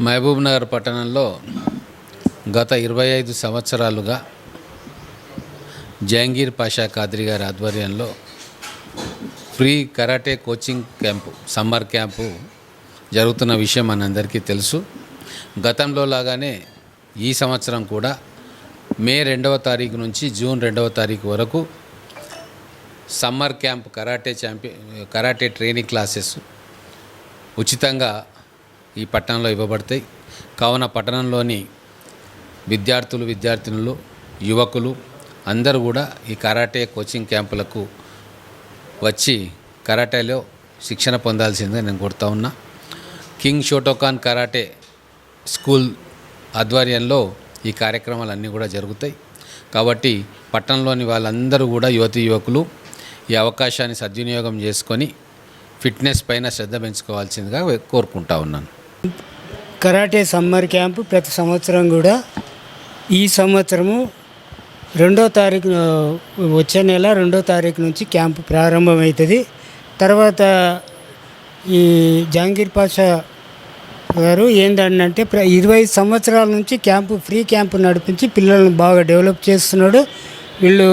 మహబూబ్ నగర్ పట్టణంలో గత ఇరవై ఐదు సంవత్సరాలుగా జహంగీర్ పాషా ఖాద్రి గారి ఆధ్వర్యంలో free karate coaching camp summer camp జరుగుతున్న విషయం మనందరికీ తెలుసు. గతంలో లాగానే ఈ సంవత్సరం కూడా మే రెండవ తారీఖు నుంచి జూన్ రెండవ తారీఖు వరకు summer camp karate champion karate training classes ఉచితంగా ఈ పట్టణంలో ఇవ్వబడతాయి. కావున పట్టణంలోని విద్యార్థులు విద్యార్థినులు యువకులు అందరూ కూడా ఈ కరాటే కోచింగ్ క్యాంపులకు వచ్చి కరాటేలో శిక్షణ పొందాల్సిందే నేను కోరుతా ఉన్నా. కింగ్ షోటోకాన్ కరాటే స్కూల్ ఆధ్వర్యంలో ఈ కార్యక్రమాలన్నీ కూడా జరుగుతాయి. కాబట్టి పట్టణంలోని వాళ్ళందరూ కూడా యువతి యువకులు ఈ అవకాశాన్ని సద్వినియోగం చేసుకొని ఫిట్నెస్ పైన శ్రద్ధ పెంచుకోవాల్సిందిగా కోరుకుంటా ఉన్నాను. కరాటే సమ్మర్ క్యాంపు ప్రతి సంవత్సరం కూడా ఈ సంవత్సరము రెండో తారీఖు వచ్చే నెల రెండో తారీఖు నుంచి క్యాంపు ప్రారంభమవుతుంది. తర్వాత ఈ జహాంగీర్ పాషా గారు ఏంటంటే ప్ర ఇరవై సంవత్సరాల నుంచి క్యాంపు ఫ్రీ క్యాంపు నడిపించి పిల్లలను బాగా డెవలప్ చేస్తున్నాడు. వీళ్ళు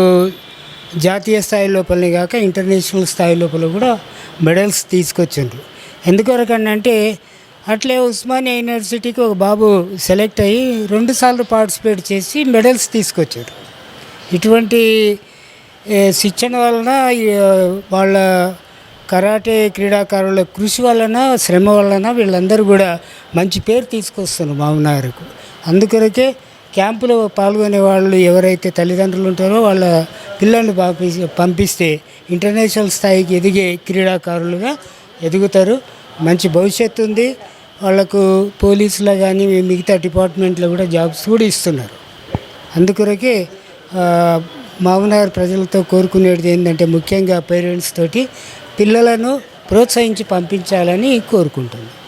జాతీయ స్థాయి లోపలనే కాక ఇంటర్నేషనల్ స్థాయి లోపల కూడా మెడల్స్ తీసుకొచ్చిండ్రు. ఎందుకొరకంటే అట్లే ఉస్మానియా యూనివర్సిటీకి ఒక బాబు సెలెక్ట్ అయ్యి రెండుసార్లు పార్టిసిపేట్ చేసి మెడల్స్ తీసుకొచ్చారు ఇటువంటి శిక్షణ వలన వాళ్ళ కరాటే క్రీడాకారుల కృషి వలన శ్రమ వలన వీళ్ళందరూ కూడా మంచి పేరు తీసుకొస్తున్నారు మామనగర్కు అందుకొరకే క్యాంపులో పాల్గొనే వాళ్ళు ఎవరైతే తల్లిదండ్రులు ఉంటారో వాళ్ళ పిల్లల్ని పంపి పంపిస్తే ఇంటర్నేషనల్ స్థాయికి ఎదిగే క్రీడాకారులుగా ఎదుగుతారు. మంచి భవిష్యత్తు ఉంది. వాళ్ళకు పోలీసులో కానీ మిగతా డిపార్ట్మెంట్లో కూడా జాబ్స్ కూడా ఇస్తున్నారు. అందుకొరకే ఆ, మామనగర్ ప్రజలతో కోరుకునేది ఏంటంటే ముఖ్యంగా పేరెంట్స్ తోటి పిల్లలను ప్రోత్సహించి పంపించాలని కోరుకుంటున్నాను